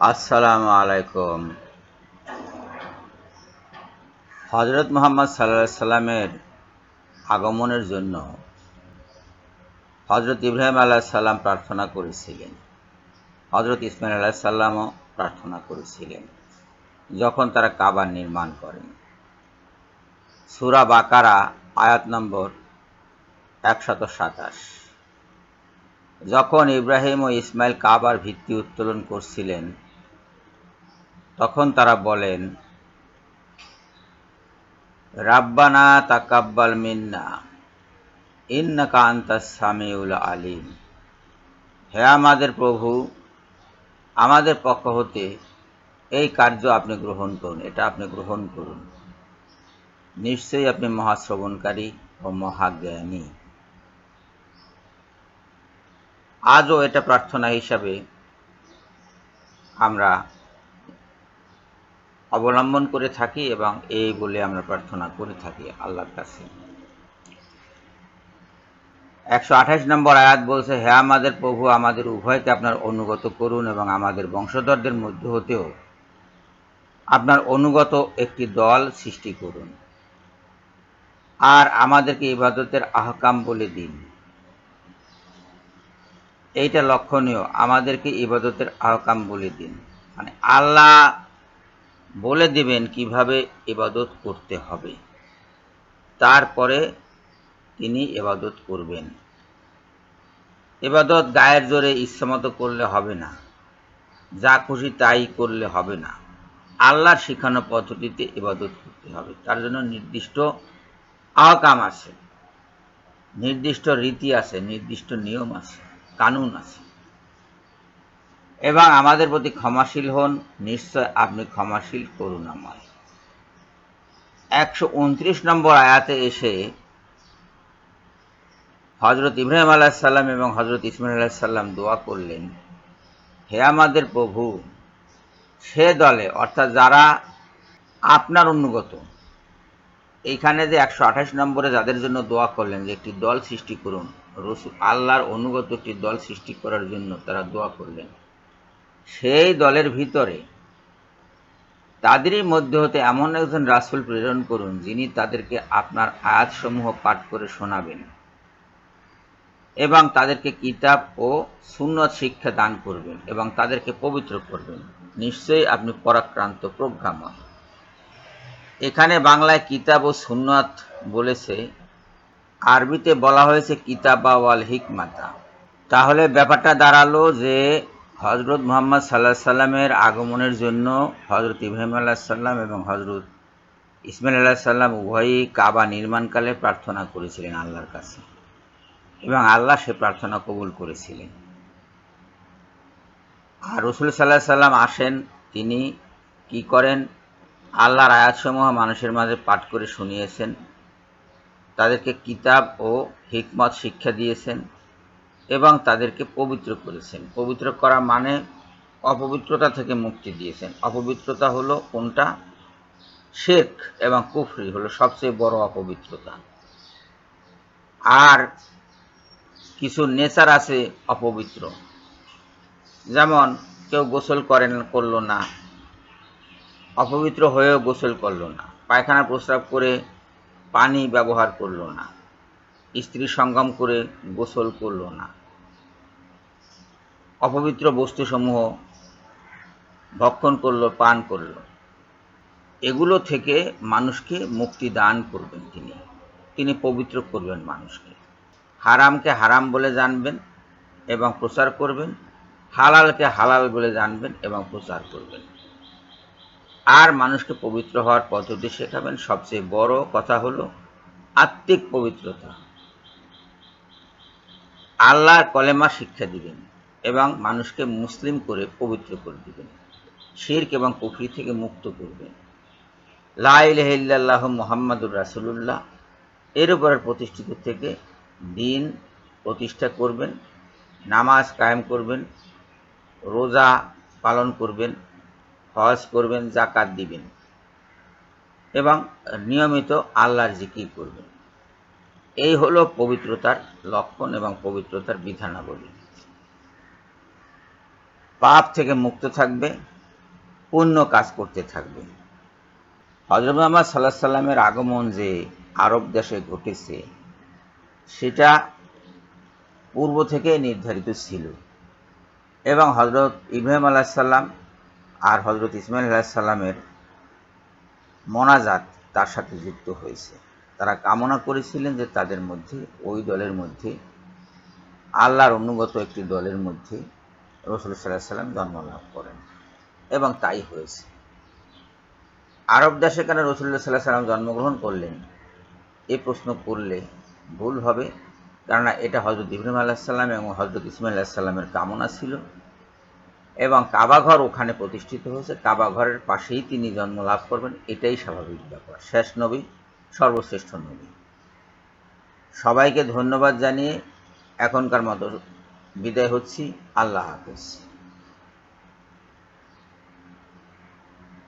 আসসালামু আলাইকুম। হজরত মোহাম্মদ সাল্লাহ সাল্লামের আগমনের জন্য হজরত ইব্রাহিম আলাহ সাল্লাম প্রার্থনা করেছিলেন। হজরত ইসমাইল আলাহ সাল্লামও প্রার্থনা করেছিলেন, যখন তারা কাবার নির্মাণ করেন। সুরা বাকারা, আয়াত নম্বর একশত সাতাশ। যখন ইব্রাহিম ও ইসমাইল কাবার ভিত্তি উত্তোলন করছিলেন তখন তারা বলেন, রাব্বানা তাকাব্বাল মিন্না, ইন্নাকা আন্তাস সামিউল আলিম। হে আমাদের প্রভু, আমাদের পক্ষ হতে এই কার্য আপনি গ্রহণ করুন, এটা আপনি গ্রহণ করুন। নিশ্চয়ই আপনি মহাশ্রবণকারী ও মহাজ্ঞানী। আজও এটা প্রার্থনা হিসাবে আমরা অবলম্বন করে থাকি এবং এই বলে আমরা প্রার্থনা করে থাকি আল্লাহর কাছে। একশো আঠাশ নম্বর আয়াত বলছে, হে আমাদের প্রভু, আমাদের উভয়কে আপনার অনুগত করুন এবং আমাদের বংশধরদের মধ্য হতেও আপনার অনুগত একটি দল সৃষ্টি করুন। আর আমাদেরকে ইবাদতের আহকাম বলে দিন। এইটা লক্ষণীয়, আমাদেরকে ইবাদতের আহকাম বলে দিন। মানে আল্লাহ বলে দিবেন কীভাবে ইবাদত করতে হবে। তারপরে তিনি এবাদত করবেন। এবাদত গায়ের জোরে ইচ্ছামতো করলে হবে না। যা খুশি তাই করলে হবে না। আল্লাহর শিখানো পদ্ধতিতে এবাদত করতে হবে। তার জন্য নির্দিষ্ট আহকাম আছে, নির্দিষ্ট রীতি আছে, নির্দিষ্ট নিয়ম আছে, কানুন আছে। এবং আমাদের প্রতি ক্ষমাশীল হন। নিশ্চয় আপনি ক্ষমাশীল করুণাময় একশো উনত্রিশ নম্বর আয়াতে এসে হজরত ইব্রাহিম আলাহিসাল্লাম এবং হজরত ইসমাইল আলাহিসাল্লাম দোয়া করলেন, হে আমাদের প্রভু, সে দলে, অর্থাৎ যারা আপনার অনুগত এইখানে যে একশো আঠাশ নম্বরে যাদের জন্য দোয়া করলেন যে একটি দল সৃষ্টি করুন, রসুল আল্লাহর অনুগত একটি দল সৃষ্টি করার জন্য তারা দোয়া করলেন। সেই দলের ভিতরে তাদেরই মধ্যে হতে এমন একজন রাসুল প্রেরণ করুন, যিনি তাদেরকে আপনার আয়াতসমূহ পাঠ করে শোনাবেন এবং তাদেরকে কিতাব ও সুন্নত শিক্ষা দান করবেন এবং তাদেরকে পবিত্র করবেন। নিশ্চয়ই আপনি পরাক্রান্ত প্রজ্ঞাময়। এখানে বাংলায় কিতাব ও সুন্নত বলেছে, আরবিতে বলা হয়েছে কিতাবা ওয়াল হিকমাতা। তাহলে ব্যাপারটা দাঁড়াল যে হজরত মোহাম্মদ সাল্লাহ সাল্লামের আগমনের জন্য হজরত ইব্রাহিম আল্লাহ সাল্লাম এবং হজরত ইসমাইল আল্লাহ সাল্লাম উভয়ই কাবা নির্মাণকালে প্রার্থনা করেছিলেন আল্লাহর কাছে এবং আল্লাহ সে প্রার্থনা কবুল করেছিলেন। আর রসুল সাল্লাহ সাল্লাম আসেন, তিনি কি করেন? আল্লাহর আয়াতসমূহ মানুষের মাঝে পাঠ করে শুনিয়েছেন, তাদেরকে কিতাব ও হিকমত শিক্ষা দিয়েছেন। এবং তাদেরকে পবিত্র করেছেন। পবিত্র করা মানে অপবিত্রতা থেকে মুক্তি দিয়েছেন। অপবিত্রতা হলো কোনটা? শেখ এবং কুফরি হলো সবচেয়ে বড় অপবিত্রতা। আর কিছু নেচার আছে অপবিত্র। যেমন, কেউ গোসল করেন, করল না। অপবিত্র হয়েও গোসল করল না। পায়খানা প্রস্রাব করে পানি ব্যবহার করল না। স্ত্রী সঙ্গম করে গোসল করল না। অপবিত্র বস্তুসমূহ ভক্ষণ করল, পান করল। এগুলো থেকে মানুষকে মুক্তি দান করবেন তিনি। তিনি পবিত্র করবেন মানুষকে। হারামকে হারাম বলে জানবেন এবং প্রচার করবেন। হালালকে হালাল বলে জানবেন এবং প্রচার করবেন। আর মানুষকে পবিত্র হওয়ার পদ্ধতি শেখাবেন। সবচেয়ে বড় কথা হলো আত্মিক পবিত্রতা। আল্লাহর কলেমা শিক্ষা দিবেন এবং মানুষকে মুসলিম করে পবিত্র করে দিবেন। শির্ক এবং পুফরি থেকে মুক্ত করবেন। লাহ মোহাম্মদুর রাসুলুল্লাহ এর উপরে প্রতিষ্ঠিত থেকে দিন প্রতিষ্ঠা করবেন, নামাজ কায়েম করবেন, রোজা পালন করবেন, হজ করবেন জাকাত দিবেন এবং নিয়মিত আল্লাহর জিকির করবেন। এই হলো পবিত্রতার লক্ষণ এবং পবিত্রতার বিধানাবলী। পাপ থেকে মুক্ত থাকবে, পুণ্য কাজ করতে থাকবে। হজরত মোহাম্মদ সাল্লাহ সাল্লামের আগমন যে আরব দেশে ঘটেছে, সেটা পূর্ব থেকে নির্ধারিত ছিল। এবং হজরত ইব্রাহিম আলাহিসাল্লাম আর হজরত ইসমাইল আলাহিসাল্লামের মনাজাত তার সাথে যুক্ত হয়েছে। তারা কামনা করেছিলেন যে তাদের মধ্যে, ওই দলের মধ্যে, আল্লাহর অনুগত একটি দলের মধ্যে রসুল সাল্লাহ সাল্লাম জন্ম লাভ করেন। এবং তাই হয়েছে। আরব দেশে কেন রসুল্লাহ সাল্লাহ সাল্লাম জন্মগ্রহণ করলেন? এ প্রশ্ন করলে ভুল হবে। কেননা এটা হজরত ইব্রাহিম আলাহিসাল্লাম এবং হজরত ইসমাইল আলাহিসাল্লামের কামনা ছিল। এবং কাবাঘর ওখানে প্রতিষ্ঠিত হয়েছে। কাবাঘরের পাশেই তিনি জন্ম লাভ করবেন। এটাই স্বাভাবিক ব্যাপার। শেষ নবী সর্বশ্রেষ্ঠ নবী। সবাইকে ধন্যবাদ জানিয়ে এখনকার মতো বিদায় হচ্ছি। আল্লাহ হাফেজ।